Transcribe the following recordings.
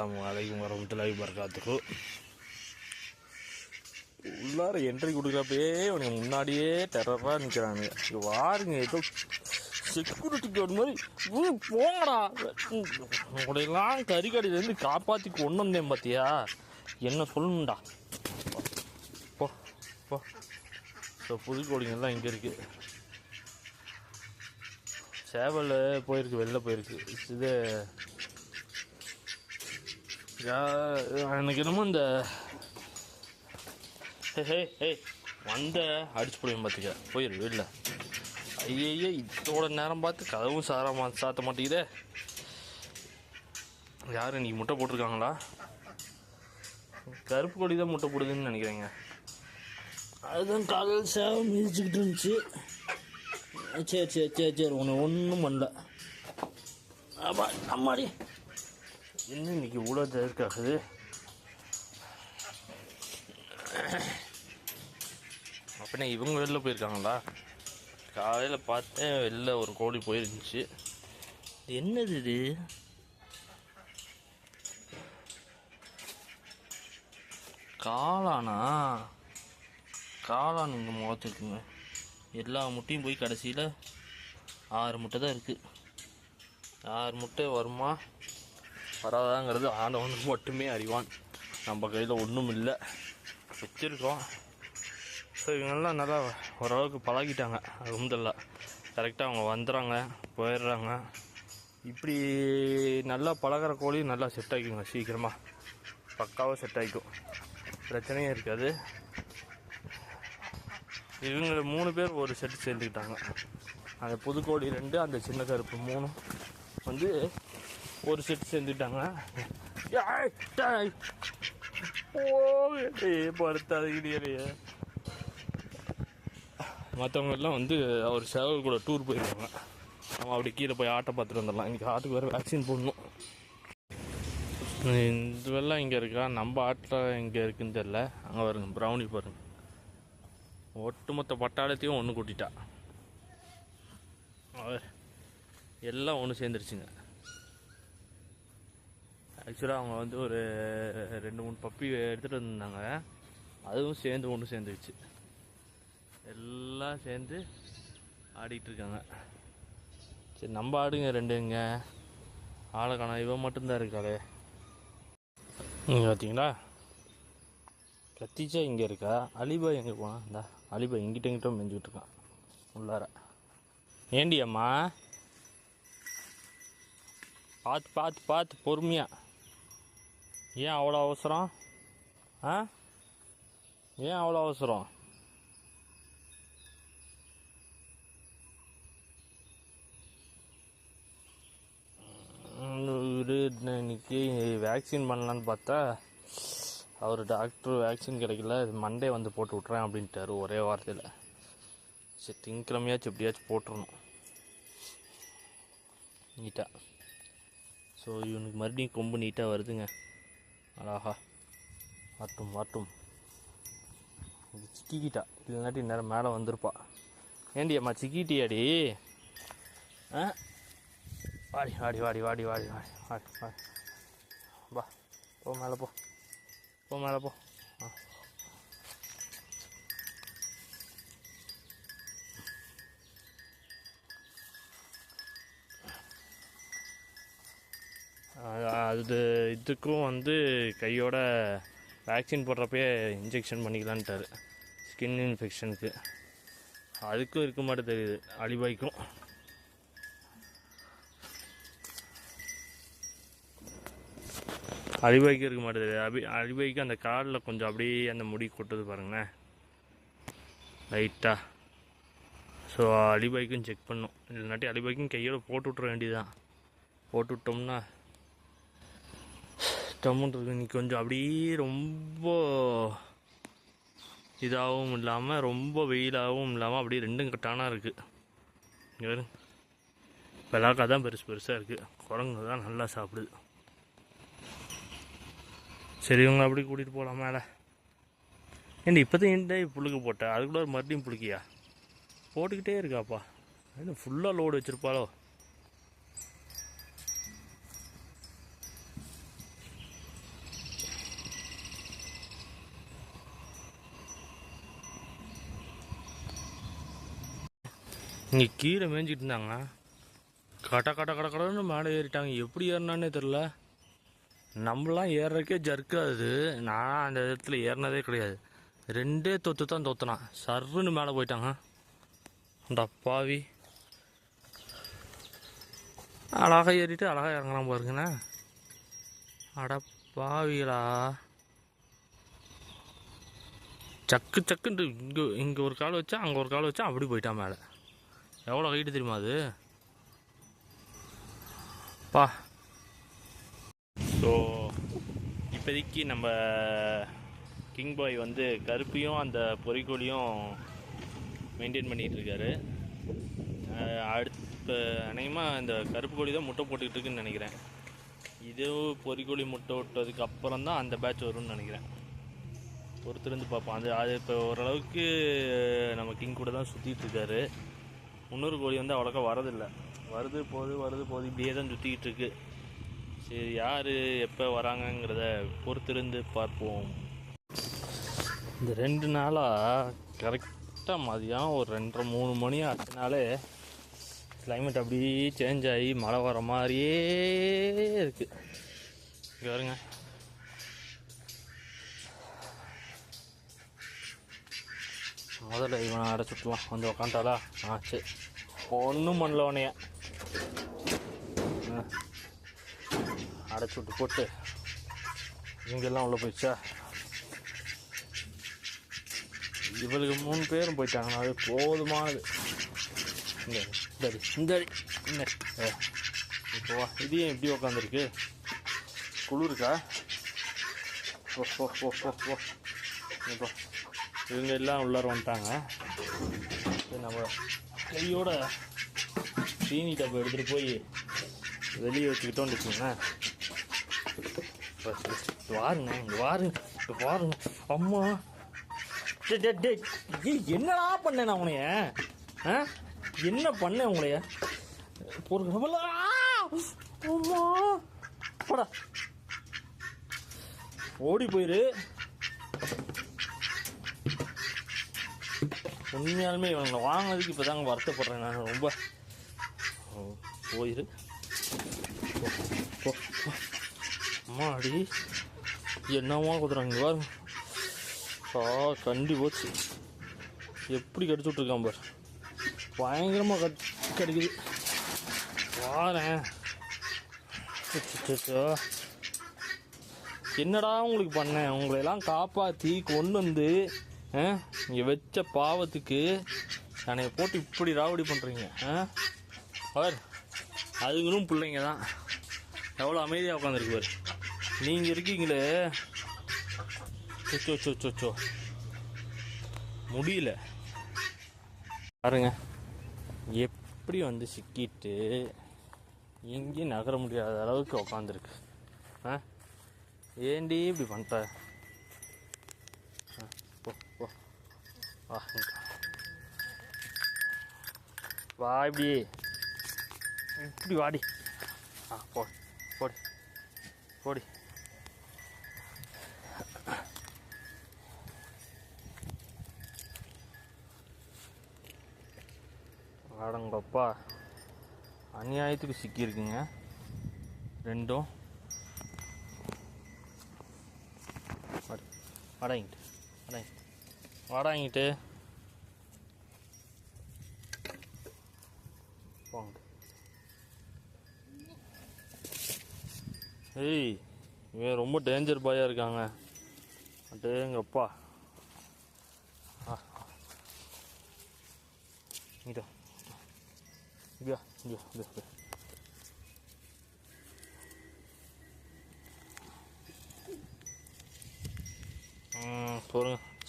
அஸ்ஸலாமு அலைக்கும் வரமத்துல்லாஹி வரகாத்துக்கு உள்ளார என்ட்ரி கொடுக்குறப்பயே உனக்கு முன்னாடியே டெரராக நிற்கிறாங்க வாருங்க ஏதோ செக்யூரிட்டி கார்டு மாதிரி போங்கடா. உங்களையெல்லாம் கறிக்கடையிலேருந்து காப்பாற்றி கொண்டு வந்தேன் பார்த்தியா என்ன சொல்லணும்டா. போ போ. ஸோ புதுக்கோடிங்கெல்லாம் இங்கே இருக்குது சேவல் போயிருக்கு வெளில போயிருக்கு. இது Eh, எனக்கு என்னமோ இந்த ஹே ஹே வந்த அடிச்சு போடுவேன் பார்த்துக்க போயிரு வீட்டில் ஐயையே இதோட நேரம் பார்த்து கதவும் சாரா சாத்த மாட்டேங்குதே. யார் இன்னைக்கு முட்டை போட்டிருக்காங்களா? கருப்பு கொடி தான் முட்டை போடுதுன்னு நினைக்கிறேங்க. அதுதான் காலையில் சேவை மிதிச்சுக்கிட்டு இருந்துச்சு. சரி சரி சரி சரி. ஒன்று ஒன்றும் பண்ணல. ஆமா அம்மாடி. என்ன இன்னைக்கு இவ்வளோ தவிர்க்காகுது அப்படின்னா இவங்க வெளில போயிருக்காங்களா? காலையில் பார்த்தேன் வெளில ஒரு கோழி போயிருந்துச்சு. இது என்னது இது? காளானா? காளான் இங்கே முகத்துக்குங்க எல்லா முட்டையும் போய் கடைசியில் ஆறு முட்டை தான் இருக்குது ஆறு முட்டை வருமா? வராதாங்கிறது ஆண்டவன் மட்டுமே அறிவான். நம்ம கையில் ஒன்றும் இல்லை. வச்சுருக்கோம். ஸோ இவங்கெல்லாம் நல்லா ஓரளவுக்கு பழகிட்டாங்க. அலமதுல்லா கரெக்டாக அவங்க வந்துடுறாங்க போயிடுறாங்க. இப்படி நல்லா பழகுற கோழியும் நல்லா செட் ஆகிக்குங்க சீக்கிரமாக பக்காவாக செட் ஆகிக்கும் பிரச்சனையும் இருக்காது. இவங்க மூணு பேர் ஒரு செட்டு சேர்ந்துக்கிட்டாங்க. அந்த புதுக்கோழி ரெண்டு அந்த சின்ன கருப்பு மூணும் வந்து ஒரு செட் சேர்ந்துக்கிட்டாங்க ஏய், படுத்தாதீங்க மற்றவங்க எல்லாம் வந்து அவர் சேவல் கூட டூர் போயிருக்காங்க. அவன் அப்படி கீழே போய் ஆட்டை பார்த்துட்டு வந்துடலாம். இன்றைக்கி ஆட்டுக்கு வேறு வேக்சின் போடணும். இந்த வெள்ளம் இங்கே இருக்கா? நம்ம ஆட்டில் இங்கே இருக்குன்னு தெரில அங்கே வருங்க ப்ரௌனி பாருங்க. ஒட்டுமொத்த பட்டாளத்தையும் ஒன்று கூட்டிட்டா. அவர் எல்லாம் ஒன்று சேர்ந்துருச்சுங்க. ஆக்சுவலாக அவங்க வந்து ஒரு ரெண்டு மூணு பப்பி எடுத்துகிட்டு வந்திருந்தாங்க. அதுவும் சேர்ந்து ஒன்று சேர்ந்துருச்சு. எல்லாம் சேர்ந்து ஆடிட்டு இருக்காங்க சரி நம்ம ஆடுங்க ரெண்டுங்க. ஆளை காணா இவன் மட்டும்தான் இருக்காளே. நீங்கள் பார்த்தீங்களா கத்திச்சா இங்கே இருக்கா? அலிபாய் எங்கே போனான் இந்தா அலிபாய் இங்கிட்ட இங்கிட்ட மெஞ்சிக்கிட்டு இருக்கான் உள்ளார. ஏண்டி அம்மா? பார்த்து பார்த்து பார்த்து பொறுமையாக ஏன் அவ்வளோ அவசரம்? ஆ? ஏன் அவ்வளோ அவசரம்? இவரு இன்னைக்கு வேக்சின் பண்ணலான்னு பார்த்தா அவர் டாக்டர் வேக்சின் கிடைக்கல மண்டே வந்து போட்டு விட்றேன் அப்படின்ட்டாரு ஒரே வார்த்தையில். சரி திங்கக்கிழமையாச்சும் எப்படியாச்சும் போட்டுடணும் நீட்டாக ஸோ இவனுக்கு மறுபடியும் கொம்பு நீட்டாக வருதுங்க. அழகா. வாட்டும் வாட்டும். இது சிக்கிக்கிட்டா. இல்லைனாட்டி நேரம் மேலே வந்திருப்பா. ஏண்டி அம்மா சிக்கிட்டியாடி? ஆ? வாடி வாடி வாடி வாடி வாடி வாடி வாடி வாடி. வா போ மேலே போ. போ மேலே போ. ஆ. அது- இதுக்கும் வந்து கையோட வேக்சின் போடுறப்பயே இன்ஜெக்ஷன் பண்ணிக்கலான்ட்டாரு. ஸ்கின் இன்ஃபெக்ஷனுக்கு அதுக்கும் இருக்க மாட்டே தெரியுது. அலிபாய்க்கும். அலிபாய்க்கு இருக்க மாட்டேது அபி அலிபாய்க்கு அந்த காலில் கொஞ்சம் அப்படியே அந்த முடி கொட்டுது பாருங்களேன். லைட்டாக ஸோ அலிபாய்க்கும் செக் பண்ணும். இல்லைனாட்டி அலிபாய்க்கும் கையோடு போட்டு விட்ற வேண்டியதுதான். போட்டு விட்டோம்னா டம்முன்னு இன்னைக்கு கொஞ்சம் அப்படியே ரொம்ப இதாகவும் இல்லாமல் ரொம்ப வெயிலாகவும் இல்லாமல் அப்படியே ரெண்டும் கட்டானாக இருக்குது விளாக்கா தான் பெருசு பெருசாக இருக்குது குரங்கு தான் நல்லா சாப்பிடுது. சரி இவங்க அப்படி கூட்டிகிட்டு போகலாம் மேலே. ஏண்டி இப்போ தான் ஏன்டா புழுக்க போட்ட? அதுக்குள்ள ஒரு மறுபடியும் புழுக்கியா? போட்டுக்கிட்டே இருக்காப்பா. என்ன ஃபுல்லாக லோடு வச்சுருப்பாளோ? இங்கே கீழே மேய்ஞ்சிட்டு இருந்தாங்க. கட கட கட கடன்னு மேலே ஏறிட்டாங்க. எப்படி ஏறினானே தெரில நம்மளாம் ஏறுறக்கே ஜர்க்காது நான் அந்த இடத்துல ஏறினதே கிடையாது. ரெண்டே தொத்து தான் தொத்துனான். சர்ருன்னு மேலே போயிட்டாங்க. அந்த அப்பாவி அழகாக ஏறிட்டு அழகாக இறங்கலாம் பாருங்கண்ணே அட பாவிகளா. சக்கு சக்குன்ட்டு இங்கே இங்கே ஒரு கால் வச்சா அங்கே ஒரு கால் வச்சா அப்படி போயிட்டான் மேலே. எவ்வளோ ஹைட்டு தெரியுமா அது? பா. ஸோ இப்போதைக்கு நம்ம கிங் பாய் வந்து கருப்பையும் அந்த பொறிக்கோழியும் மெயின்டைன் பண்ணிகிட்டு இருக்காரு. அஹ் அடுத்த அநேகமாக இந்த கருப்பு கோழி தான் முட்டை போட்டுக்கிட்டு இருக்குன்னு நினைக்கிறேன். இது பொறிக்கோழி முட்டை விட்டதுக்கு அப்புறம் தான் அந்த பேட்ச் வரும்னு நினைக்கிறேன். பொறுத்திருந்து பார்ப்போம். அது அது இப்போ ஓரளவுக்கு நம்ம கிங் கூட தான் சுற்றிட்டு இருக்காரு. முன்னூறு கோழி வந்து அவ்வளோக்கா வரதில்லை. வருது போகுது வருது போகுது. இப்படியே தான் சுற்றிக்கிட்டு இருக்கு. சரி யார் எப்போ வராங்கங்கிறத பொறுத்திருந்து பார்ப்போம். இந்த ரெண்டு நாளாக கரெக்டாக மதியம் ஒரு ரெண்டரை மூணு மணி ஆச்சுனாலே கிளைமேட் அப்படியே சேஞ்ச் ஆகி மழை வர மாதிரியே இருக்குது இங்கே முதல்ல இவனை அடைச்சுட்டுலாம் வந்து உக்காண்டாளா ஆச்சு. சரி ஒன்றும் பண்ணல உனைய அடைச்சி விட்டு போட்டு. இங்கெல்லாம் உள்ளே போயிடுச்சா? இவளுக்கு மூணு பேரும் போயிட்டாங்கன்னா அது போதுமானது இந்த இந்த அடி, இந்த அடி, இப்போ இது ஏன் இப்படி உக்காந்துருக்கு? குளிருக்கா? ஓ ஓ ஓ ஓ ஓ இப்போ இவங்க எல்லாம் உள்ளார வந்துட்டாங்க. நம்ம கையோட சீனி டப்பை எடுத்துகிட்டு போய் வெளியே வச்சுக்கிட்டோம்னு வச்சுக்கோங்க வாருங்க இங்கே வாருங்க இங்க வாருங்க அம்மா. டேய், என்னடா பண்ணேன் நான் உனைய ஆ? என்ன பண்ணேன் உங்களைய ஒரு அம்மா. போடா. ஓடி போயிரு. உண்மையாலுமே இவங்களை வாங்கினதுக்கு இப்போ தாங்க வருத்தப்படுறேன் நான். ரொம்ப போயிரு. அம்மாடி என்னமா குதுறாங்க பாருங்க. ஆ கண்டி போச்சு. எப்படி கடிச்சு விட்ருக்கான் பார். பயங்கரமாக கட் கடிக்குது. வாரேன் என்னடா உங்களுக்கு பண்ணேன்? உங்களையெல்லாம் காப்பாற்றி கொண்டு வந்து நீங்கள் வச்ச பாவத்துக்கு என்னை போட்டு இப்படி ராவடி பண்ணுறீங்க ஆ? பார் அதுங்களும் பிள்ளைங்க தான் எவ்வளோ அமைதியாக உட்காந்துருக்கு பாரு. நீங்கள் இருக்கீங்களே. சொச்சோ சொச்சோ சோ முடியல. பாருங்க. எப்படி வந்து சிக்கிட்டு எங்கேயும் நகர முடியாத அளவுக்கு உக்காந்துருக்கு ஆ? ஏண்டி இப்படி பண்ணுற ஆ, போ போ வா வா இப்படி. இப்படி வாடி. ஆ போ போடி. போடி. வாடங்கப்பா. அநியாயத்துக்கு சிக்கியிருக்குங்க. ரெண்டும். வாடி. வாடாங்கிட்டு வாடாங்கிட்டு போங்க. ஏய் இவன் ரொம்ப டேஞ்சர் பாயாக இருக்காங்க. அடேங்கப்பா ஆ. இங்கிட்ட இங்கயா இங்கயா இங்க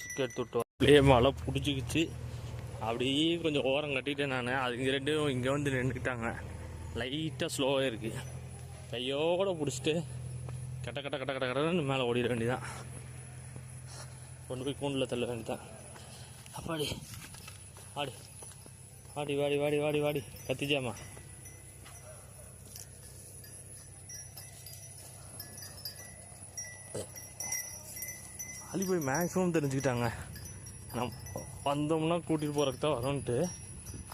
இங்க எடுத்து அப்படியே மழை பிடிச்சிக்கிச்சு. அப்படியே கொஞ்சம் ஓரம் கட்டிட்டேன் நான். அதுங்க ரெண்டும் இங்கே வந்து நின்றுக்கிட்டாங்க லைட்டாக ஸ்லோவாக இருக்குது கையோடு பிடிச்சிட்டு கட்ட கட்ட கட்ட கட்ட கடன்னு மேலே ஓடிட வேண்டியதான் கொண்டு போய் கூண்டில் தள்ள வேண்டியதான் அப்பாடி. ஆடி. ஆடி வாடி வாடி வாடி வாடி. கத்திச்சாமா அழி போய் மேக்ஸிமம் தெரிஞ்சுக்கிட்டாங்க. நம்ம வந்தோம்னா கூட்டிகிட்டு போகிறதுக்கு தான் வரோன்ட்டு.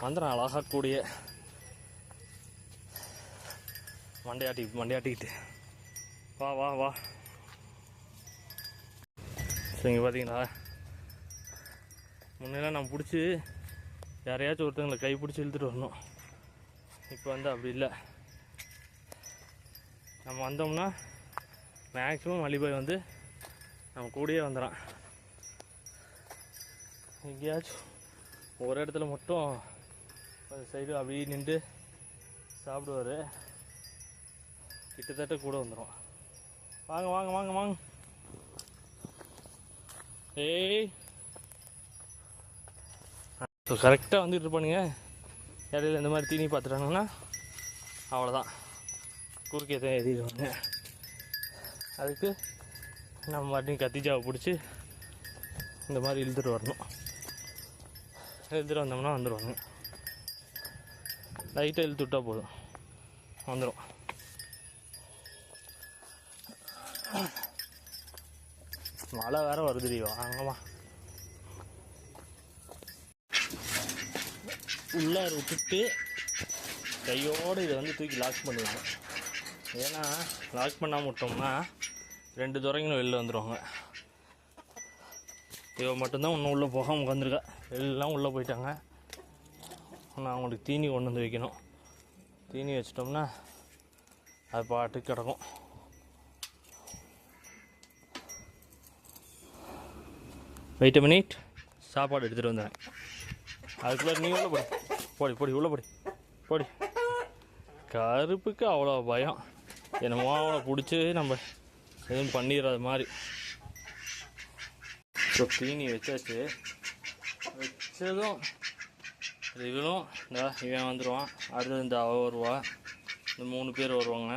வந்துடும் அழகாக கூடிய மண்டையாட்டி மண்டையாட்டிக்கிட்டு வா வா வா. சரிங்க பார்த்தீங்களா முன்னெல்லாம் நான் பிடிச்சி யாரையாச்சும் ஒருத்தங்களை கை பிடிச்சி இழுத்துட்டு வரணும். இப்போ வந்து அப்படி இல்லை. நம்ம வந்தோம்னா மேக்ஸிமம் அலிபாய் வந்து நம்ம கூடயே வந்துடான் எங்கேயாச்சும் ஒரு இடத்துல மட்டும் அந்த சைடு அப்படியே நின்று சாப்பிடுவார். கிட்டத்தட்ட கூட வந்துடும் வாங்க வாங்க வாங்க வாங்க. ஏய். இப்போ கரெக்டாக வந்துட்டு இருப்பானுங்க. இடையில இந்த மாதிரி தீனி பார்த்துட்டாங்கன்னா அவ்வளோதான் குறுக்கே தான் எழுதிடுவாங்க அதுக்கு நம்ம மறுபடியும் கத்திஜாவை பிடிச்சி இந்த மாதிரி இழுத்துட்டு வரணும். எழுதிட்டு வந்தோம்னா வந்துடுவாங்க லைட்டாக இழுத்து விட்டா போதும். வந்துடும் மழை வேற வருதுடியோ வாங்கம்மா. உள்ளார விட்டுட்டு கையோடு இதை வந்து தூக்கி லாக் பண்ணுவாங்க ஏன்னா லாக் பண்ணாமல் விட்டோம்னா ரெண்டு துறைங்களும் வெளில வந்துடுவாங்க இவ மட்டும்தான் இன்னும் உள்ளே போகாமல் உட்காந்துருக்கா எல்லாம் உள்ளே போயிட்டாங்க. நான் அவங்களுக்கு தீனி கொண்டு வந்து வைக்கணும். தீனி வச்சிட்டோம்னா அது பாட்டுக்கு கிடக்கும். வெயிட் மினிட் சாப்பாடு எடுத்துகிட்டு வந்தேன். அதுக்குள்ளே நீ உள்ளே போடி. போடி போடி உள்ளே போடி. போடி. கருப்புக்கு அவ்வளோ பயம். என்னமோ அவனை பிடிச்சி நம்ம எதுவும் பண்ணிடுறது மாதிரி. ஸோ தீனி வச்சாச்சு. வச்சதும் இவனும் இந்த இவன் வந்துடுவான் அடுத்தது இந்த அவ வருவா. இந்த மூணு பேர் வருவாங்க.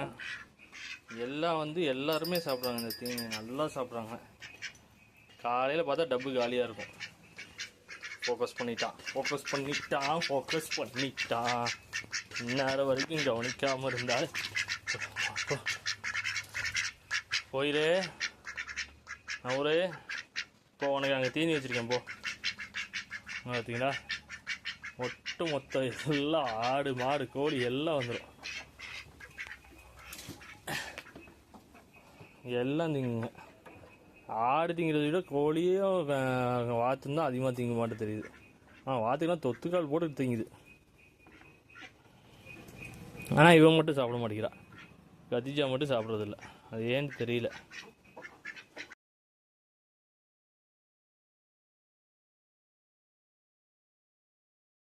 எல்லாம் வந்து எல்லாருமே சாப்பிட்றாங்க இந்த தீனி. நல்லா சாப்பிட்றாங்க. காலையில் பார்த்தா டப்பு காலியாக இருக்கும். ஃபோக்கஸ் பண்ணிட்டான். ஃபோக்கஸ் பண்ணிட்டான். ஃபோக்கஸ் பண்ணிட்டான். இந்நேரம் வரைக்கும் கவனிக்காமல் இருந்தால் போயிரு. நவரு இப்போ உனக்கு அங்கே தீனி வச்சுருக்கேன் போ. பார்த்தீங்களா ஒட்டு மொத்தம் எல்லாம் ஆடு மாடு கோழி எல்லாம் வந்துடும் எல்லாம் திங்குங்க. ஆடு திங்கிறத விட கோழியும் வாத்துன்னு தான் அதிகமாக திங்க மாட்டேன் தெரியுது. ஆ வாத்துக்கெல்லாம் தொத்துக்கால் போட்டு திங்குது. ஆனால் இவன் மட்டும் சாப்பிட மாட்டேங்கிறா கத்திஜா மட்டும் சாப்பிட்றதில்ல. அது ஏன்னு தெரியல.